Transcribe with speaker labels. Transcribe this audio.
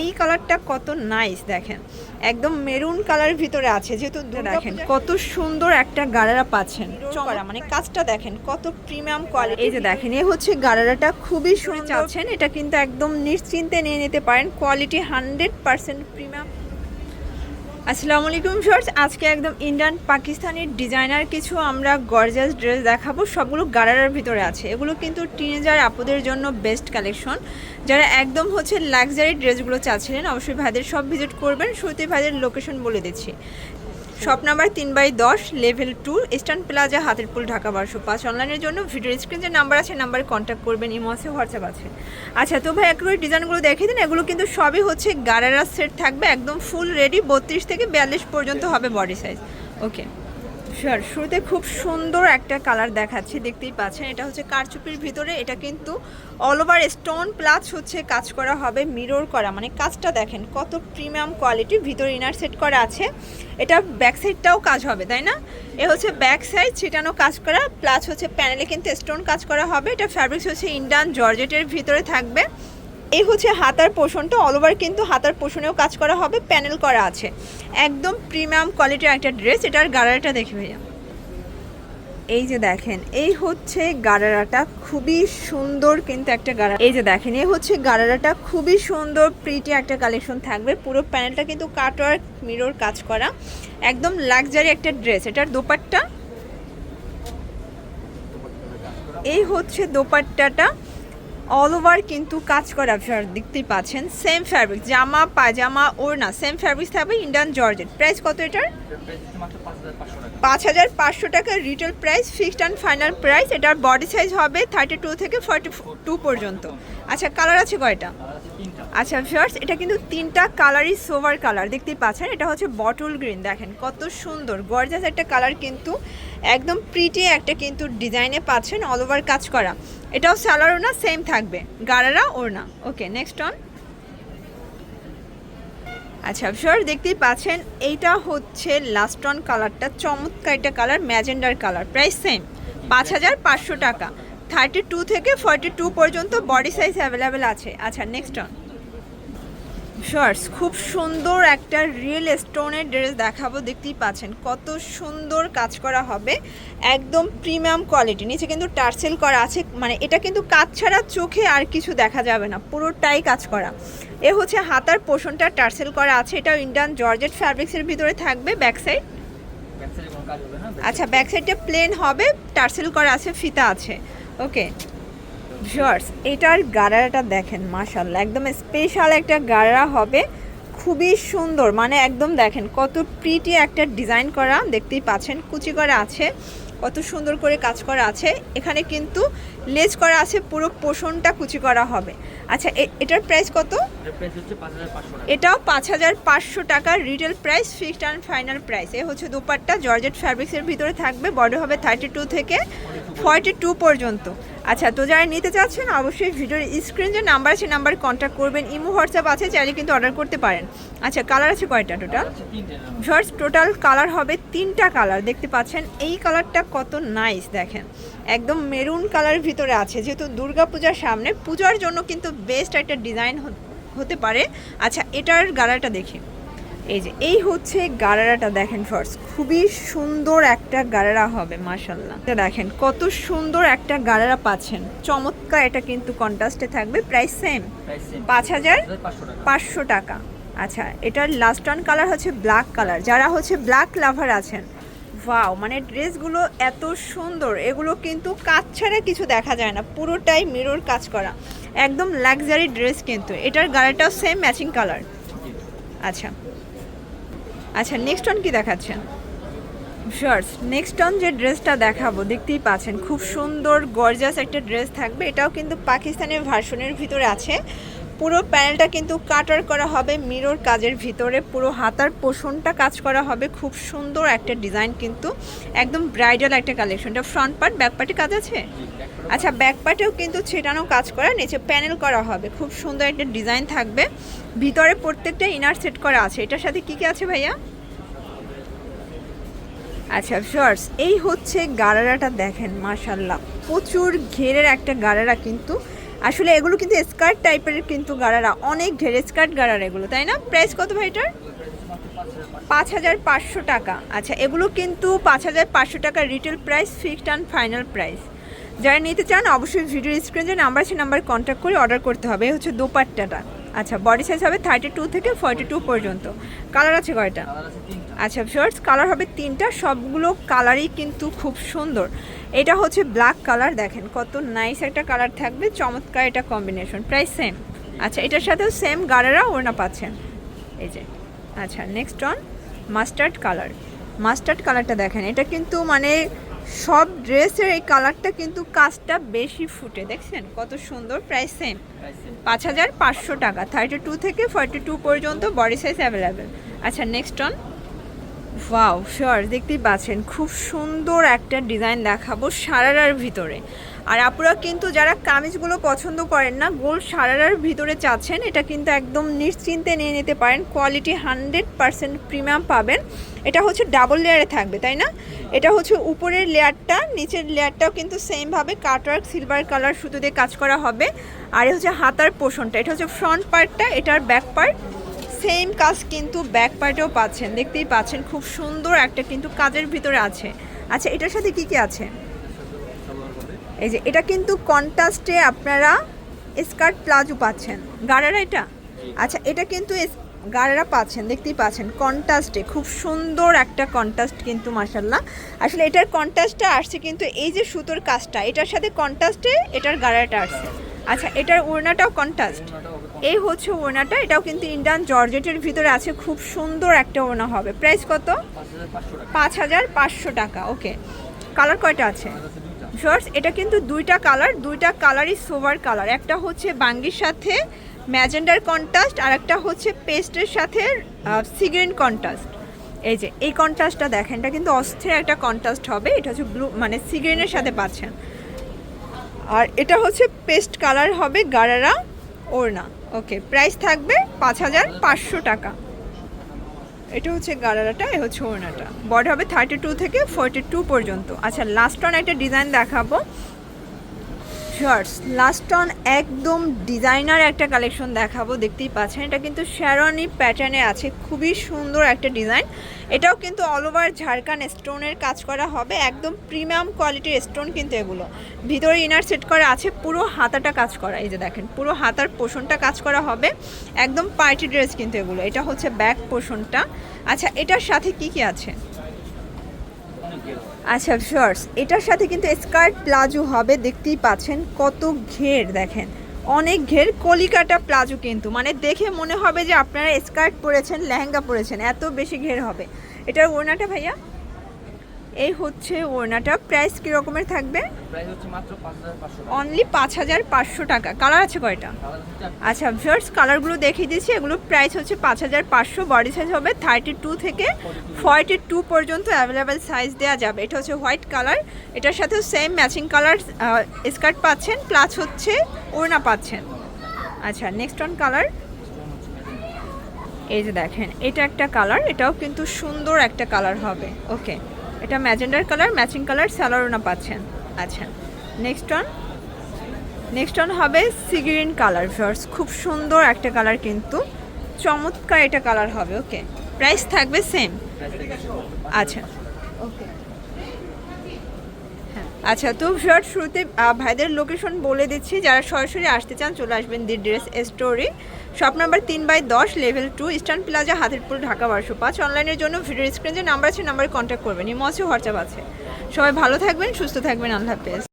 Speaker 1: এই কালারটা কত নাইস দেখেন। একদম মেরুন কালার ভিতরে আছে যেহেতু দেখেন কত সুন্দর একটা গাড়ারা পাচ্ছেন। চমড়া মানে কাজটা দেখেন কত প্রিমিয়াম কোয়ালিটি এই যে দেখেন এ হচ্ছে গাড়ারাটা খুবই সুন্দর। চাচ্ছেন এটা কিন্তু একদম নিশ্চিন্তে নিয়ে নিতে পারেন। কোয়ালিটি হান্ড্রেড পার্সেন্ট প্রিমিয়াম আসসালামু আলাইকুম শর্টস আজকে একদম ইন্ডিয়ান পাকিস্তানের ডিজাইনার কিছু আমরা গর্জাস ড্রেস দেখাবো। সবগুলো গারারার ভিতরে আছে। এগুলো কিন্তু টিনেজার আপুদের জন্য বেস্ট কালেকশন যারা একদম হচ্ছে লাক্সারি ড্রেসগুলো চাচ্ছিলেন, অবশ্যই ভাইদের সব ভিজিট করবেন। শুরুতে ভাইদের লোকেশন বলে দিচ্ছি। শপ নাম্বার তিন বাই দশ, level two, Eastern Plaza Hatirpool Dhaka, বারোশো পাঁচ। অনলাইনের জন্য ভিডিও স্ক্রিন যে নাম্বার আছে, নাম্বারে কন্ট্যাক্ট করবেন, ইমো আছে, হোয়াটসঅ্যাপ আছে। আচ্ছা তো ভাই, একবার ডিজাইনগুলো দেখিয়ে দিন। এগুলো কিন্তু সবই হচ্ছে গারারা সেট থাকবে, একদম ফুল রেডি বত্রিশ থেকে বিয়াল্লিশ পর্যন্ত হবে বডি সাইজ ওকে শিওর শুরুতে খুব সুন্দর একটা কালার দেখাচ্ছি, দেখতেই পাচ্ছেন। এটা হচ্ছে কারচুপির ভিতরে, এটা কিন্তু অল ওভার স্টোন প্লাস হচ্ছে কাজ করা হবে মিরর করা। মানে কাজটা দেখেন, কত প্রিমিয়াম কোয়ালিটি ভিতরে ইনার সেট করা আছে। এটা ব্যাক সাইডটাও কাজ হবে, তাই না? এ হচ্ছে ব্যাক সাইড ছিটানো কাজ করা প্লাস হচ্ছে প্যানেলে কিন্তু স্টোন কাজ করা হবে। এটা ফ্যাব্রিক্স হচ্ছে ইন্ডিয়ান জর্জেটের ভিতরে থাকবে। এই হচ্ছে হাতার পোষণটা। অল ওভার কিন্তু হাতার পোষণেও কাজ করা হবে প্যানেল করা আছে। একদম প্রিমিয়াম কোয়ালিটির একটা ড্রেস এটার গাড়াটা দেখে ভাইয়া। এই যে দেখেন, এই হচ্ছে গারারাটা খুবই সুন্দর কিন্তু একটা গারা এই যে দেখেন এই হচ্ছে গারারাটা খুবই সুন্দর প্রিটি একটা কালেকশন থাকবে। পুরো প্যানেলটা কিন্তু কাটওয়ার্ক মিরর কাজ করা। একদম লাক্সারি একটা ড্রেস এটার দোপাট্টা। এই হচ্ছে দোপাট্টাটা। অল ওভার কিন্তু কাজ করা আপনারা দেখতেই পাচ্ছেন। সেম ফ্যাব্রিক জামা পাজামা ওড়না সেম ফ্যাব্রিক থাকবে ইন্ডিয়ান জর্জেট প্রাইস কত এটার? পাঁচ হাজার পাঁচশো টাকা। Retail price fixed and final price এটার বডি সাইজ হবে থার্টি টু থেকে ফর্টি টু পর্যন্ত। আচ্ছা কালার আছে কয়টা? আচ্ছা ফিয়ার্স এটা কিন্তু তিনটা কালারই সোভার কালার দেখতেই পাচ্ছেন? এটা হচ্ছে বটল গ্রিন দেখেন কত সুন্দর গর্জাস একটা কালার কিন্তু, একদম প্রিটি একটা কিন্তু ডিজাইনে পাচ্ছেন অল ওভার কাজ করা। এটাও স্যালার ওনা সেম থাকবে, গারারা ওড়না। ওকে নেক্সট অন আচ্ছা শিওর দেখতেই পাচ্ছেন, এইটা হচ্ছে লাস্ট অন কালারটা চমৎকার একটা colour magenta colour price same পাঁচ হাজার পাঁচশো টাকা। থার্টি টু থেকে ফর্টি টু পর্যন্ত বডি সাইজ অ্যাভেলেবেল আছে। আচ্ছা নেক্সট অন শর্টস খুব সুন্দর একটা রিয়েল স্টোনের ড্রেস দেখাবো দেখতেই পাচ্ছেন। কত সুন্দর কাজ করা হবে একদম প্রিমিয়াম কোয়ালিটি নিচে কিন্তু টার্সেল করা আছে মানে এটা কিন্তু কাজ ছাড়া চোখে আর কিছু দেখা যাবে না পুরোটাই কাজ করা। এ হচ্ছে হাতার পোষণটা টার্সেল করা আছে এটাও ইন্ডিয়ান জর্জেট ফ্যাব্রিক্সের ভিতরে থাকবে ব্যাক সাইড আচ্ছা ব্যাক সাইডটা প্লেন হবে টার্সেল করা আছে ফিতা আছে ওকে ভিউয়ার্স এটার গাড়াটা দেখেন মাশাল্লাহ একদম স্পেশাল একটা গাড়া হবে, খুবই সুন্দর মানে একদম দেখেন, কত প্রিটি একটা ডিজাইন করা, দেখতেই পাচ্ছেন, কুচি করা আছে, কত সুন্দর করে কাজ করা আছে, এখানে কিন্তু লেজ করা আছে পুরো পোষণটা কুচি করা হবে। আচ্ছা এ- এটার প্রাইস কত? এটাও পাঁচ হাজার পাঁচশো টাকা retail price fixed and final price এ হচ্ছে দুপাট্টা জর্জেট ফ্যাব্রিক্সের ভিতরে থাকবে বড় হবে থার্টি টু থেকে ফর্টি টু পর্যন্ত। আচ্ছা তো যারা নিতে চাচ্ছেন অবশ্যই ভিডিওর স্ক্রিন যে নাম্বার আছে নাম্বার কন্ট্যাক্ট করবেন। ইমো হোয়াটসঅ্যাপ আছে চাইলে কিন্তু অর্ডার করতে পারেন। আচ্ছা কালার আছে কয়টা টোটাল শর্টস টোটাল কালার হবে তিনটা কালার দেখতে পাচ্ছেন এই কালারটা কত নাইস দেখেন। একদম মেরুন কালারের ভিতরে আছে। যেহেতু দুর্গা পূজার সামনে পূজার জন্য কিন্তু বেস্ট একটা ডিজাইন হতে পারে। আচ্ছা এটার গালাটা দেখি। এই যে এই হচ্ছে গারারাটা দেখেন ফার্স্ট খুবই সুন্দর একটা গারারা হবে মাশাল্লাহ এটা দেখেন কত সুন্দর একটা গারারা পাচ্ছেন। চমৎকার এটা কিন্তু কন্ট্রাস্টে থাকবে। প্রাইস সেম পাঁচ হাজার পাঁচশো টাকা। আচ্ছা এটার লাস্ট অন কালার হচ্ছে ব্ল্যাক কালার যারা হচ্ছে ব্ল্যাক লাভার আছেন ওয়াও মানে ড্রেসগুলো এত সুন্দর, এগুলো কিন্তু কাজ ছাড়া কিছু দেখা যায় না, পুরোটাই মিরর কাজ করা। একদম লাক্সারি ড্রেস কিন্তু, এটার গাড়িটাও সেম ম্যাচিং কালার আচ্ছা। আচ্ছা নেক্সট অন কি দেখাচ্ছেন শর্টস নেক্সট অন যে ড্রেসটা দেখাবো, দেখতেই পাচ্ছেন, খুব সুন্দর গর্জাস একটা ড্রেস থাকবে, এটাও কিন্তু পাকিস্তানের ভার্সনের ভিতরে আছে। পুরো প্যানেলটা কিন্তু কাটার করা হবে মিরর কাজের ভিতরে পুরো হাতার পোষণটা কাজ করা হবে। খুব সুন্দর একটা ডিজাইন কিন্তু একদম ব্রাইডাল একটা কালেকশন এটা ফ্রন্ট পার্ট ব্যাক পার্টে কাজ আছে? আচ্ছা ব্যাক পার্টেও কিন্তু ছেটানো কাজ করা নিচে প্যানেল করা হবে। খুব সুন্দর একটা ডিজাইন থাকবে। ভিতরে প্রত্যেকটা ইনার সেট করা আছে। এটার সাথে কি কি আছে ভাইয়া? আচ্ছা শর্টস এই হচ্ছে গারারাটা দেখেন মাশাল্লাহ প্রচুর ঘেরের একটা গারারা কিন্তু আসলে এগুলো কিন্তু স্কার্ট টাইপের কিন্তু গাড়ারা অনেক ঢের স্কার্ট গাড়ার এগুলো তাই না? প্রাইস কত ভাই এটার? পাঁচ হাজার পাঁচশো টাকা। আচ্ছা এগুলো কিন্তু পাঁচ হাজার পাঁচশো টাকা retail price fixed and final price যারা নিতে চান অবশ্যই ভিডিও স্ক্রিনে যে নাম্বার আছে নাম্বার কন্ট্যাক্ট করে অর্ডার করতে হবে। হচ্ছে দোপাট্টাটা। আচ্ছা বডি সাইজ হবে থার্টি টু থেকে ফর্টি টু পর্যন্ত। কালার আছে কয়টা? আচ্ছা শর্টস কালার হবে তিনটা। সবগুলো কালারই কিন্তু খুব সুন্দর। এটা হচ্ছে ব্ল্যাক কালার দেখেন কত নাইস একটা কালার থাকবে, চমৎকার এটা কম্বিনেশন প্রাইস সেম আচ্ছা এটার সাথেও সেম গাড়ারা ওড়না পাচ্ছেন। এই যে আচ্ছা next on mustard colour mustard কালারটা দেখেন, এটা কিন্তু মানে সব ড্রেসের এই কালারটা কিন্তু কাজটা বেশি ফুটে, দেখছেন? কত সুন্দর প্রাইস সেম পাঁচ হাজার পাঁচশো টাকা থার্টি টু থেকে ফর্টি টু পর্যন্ত বডি সাইজ অ্যাভেলেবেল আচ্ছা নেক্সট অন ওয়াও শিওর দেখতেই পাচ্ছেন। খুব সুন্দর একটা ডিজাইন দেখাবো সারারার ভিতরে। আর আপনারা কিন্তু যারা কামিজগুলো পছন্দ করেন না, গোল সারারার ভিতরে চাচ্ছেন, এটা কিন্তু একদম নিশ্চিন্তে নিয়ে নিতে পারেন। কোয়ালিটি হান্ড্রেড পারসেন্ট প্রিমিয়াম পাবেন। এটা হচ্ছে ডাবল লেয়ারে থাকবে, তাই না? এটা হচ্ছে উপরের লেয়ারটা, নিচের লেয়ারটাও কিন্তু সেমভাবে কাটওয়ার্ক সিলভার কালার সুতো দিয়ে কাজ করা হবে। আর হচ্ছে হাতার পোষণটা, এটা হচ্ছে ফ্রন্ট পার্টটা এটার ব্যাক পার্ট সেম কাজ কিন্তু ব্যাক পার্টেও পাচ্ছেন। দেখতেই পাচ্ছেন খুব সুন্দর একটা কিন্তু কাজের ভিতরে আছে। আচ্ছা এটার সাথে কি কি আছে? এই যে, এটা কিন্তু কন্ট্রাস্টে আপনারা স্কার্ট প্লাজো পাচ্ছেন। গাড়ারা এটা? আচ্ছা এটা কিন্তু গাড়ারা পাচ্ছেন, দেখতেই পাচ্ছেন। কন্ট্রাস্টে খুব সুন্দর একটা কন্ট্রাস্ট কিন্তু মাসাল্লাহ আসলে এটার কন্ট্রাস্টটা আসছে কিন্তু এই যে সুতোর কাজটা, এটার সাথে কন্ট্রাস্টে এটার গাড়াটা আসছে। আচ্ছা এটার ওড়নাটাও কন্ট্রাস্ট এই হচ্ছে ওড়নাটা এটাও কিন্তু ইন্ডিয়ান জর্জেটের ভিতরে আছে, খুব সুন্দর একটা ওড়না হবে। প্রাইস কত? পাঁচ হাজার পাঁচশো টাকা, ওকে। কালার কয়টা আছে? শর্টস এটা কিন্তু দুইটা কালার দুইটা কালারই সোভার কালার একটা হচ্ছে বাঙ্গির সাথে ম্যাজেন্ডার কন্ট্রাস্ট আর একটা হচ্ছে পেস্টের সাথে সিগ্রিন কন্ট্রাস্ট এই যে, এই কন্ট্রাস্টটা দেখেন, এটা কিন্তু অস্থির একটা কন্ট্রাস্ট হবে, এটা হচ্ছে ব্লু মানে সিগ্রিনের সাথে পাচ্ছেন। আর এটা হচ্ছে পেস্ট কালার হবে গারারা ওড়না। ওকে, প্রাইস থাকবে পাঁচ হাজার পাঁচশো টাকা। এটা হচ্ছে গারারাটা, এ হচ্ছে ওড়নাটা। বড হবে থার্টি টু থেকে ফোরটি টু পর্যন্ত। আচ্ছা লাস্ট অন একটা ডিজাইন দেখাবো। শর্টস লাস্ট অন একদম ডিজাইনার একটা কালেকশন দেখাবো, দেখতেই পাচ্ছেন। এটা কিন্তু শ্যারনি প্যাটার্নে আছে, খুবই সুন্দর একটা ডিজাইন এটাও কিন্তু অল ওভার ঝাড়খান স্টোনের কাজ করা হবে, একদম প্রিমিয়াম কোয়ালিটির স্টোন কিন্তু এগুলো। ভিতরে ইনার সেট করা আছে, পুরো হাতাটা কাজ করা, এই যে দেখেন, পুরো হাতার পোষণটা কাজ করা হবে। একদম পার্টি ড্রেস কিন্তু এগুলো, এটা হচ্ছে ব্যাক পোষণটা। আচ্ছা এটার সাথে কি কি আছে? আচ্ছা শর্টস এটার সাথে কিন্তু স্কার্ট প্লাজো হবে, দেখতেই পাচ্ছেন। কত ঘের, দেখেন। অনেক ঘের কলিকাটা প্লাজো কিন্তু। মানে দেখে মনে হবে যে আপনারা স্কার্ট পরেছেন, লেহেঙ্গা পরেছেন, এত বেশি ঘের হবে। এটার ওড়নাটা ভাইয়া? এই হচ্ছে ওড়নাটা। প্রাইস কী রকমের থাকবে? অনলি পাঁচ হাজার পাঁচশো টাকা। কালার আছে কয়টা। আচ্ছা ভিউয়ার্স কালারগুলো দেখিয়ে দিচ্ছি। এগুলো প্রাইস হচ্ছে পাঁচ হাজার পাঁচশো। বডি সাইজ হবে থার্টি টু থেকে ফর্টি টু পর্যন্ত অ্যাভেলেবেল সাইজ দেওয়া যাবে। এটা হচ্ছে হোয়াইট কালার এটার সাথেও সেম ম্যাচিং কালার স্কার্ট পাচ্ছেন প্লাস হচ্ছে ওড়না পাচ্ছেন। আচ্ছা নেক্সট অন কালার এই যে দেখেন এটা একটা কালার এটাও কিন্তু সুন্দর একটা কালার হবে। ওকে এটা ম্যাজেন্ডার কালার, ম্যাচিং কালার স্যালোরোনা পাচ্ছেন। আচ্ছা নেক্সট অন নেক্সট অন হবে সিগ্রিন কালার ফার্স খুব সুন্দর একটা কালার কিন্তু। চমৎকার এটা কালার হবে ওকে প্রাইস থাকবে সেম আচ্ছা ওকে আচ্ছা তো শর্ট শুরুতে ভাইদের লোকেশন বলে দিচ্ছি। যারা সরাসরি আসতে চান, চলে আসবেন দি ড্রেস স্টোরে শপ নাম্বার তিন বাই দশ level two Eastern Plaza Hatirpool Dhaka বারোশো পাঁচ। অনলাইনের জন্য ভিডিও স্ক্রিন যে নাম্বার আছে নাম্বারে কন্ট্যাক্ট করবেন। ইমো আছে হোয়াটসঅ্যাপ আছে। সবাই ভালো থাকবেন, সুস্থ থাকবেন। আল্লাহ হাফেজ।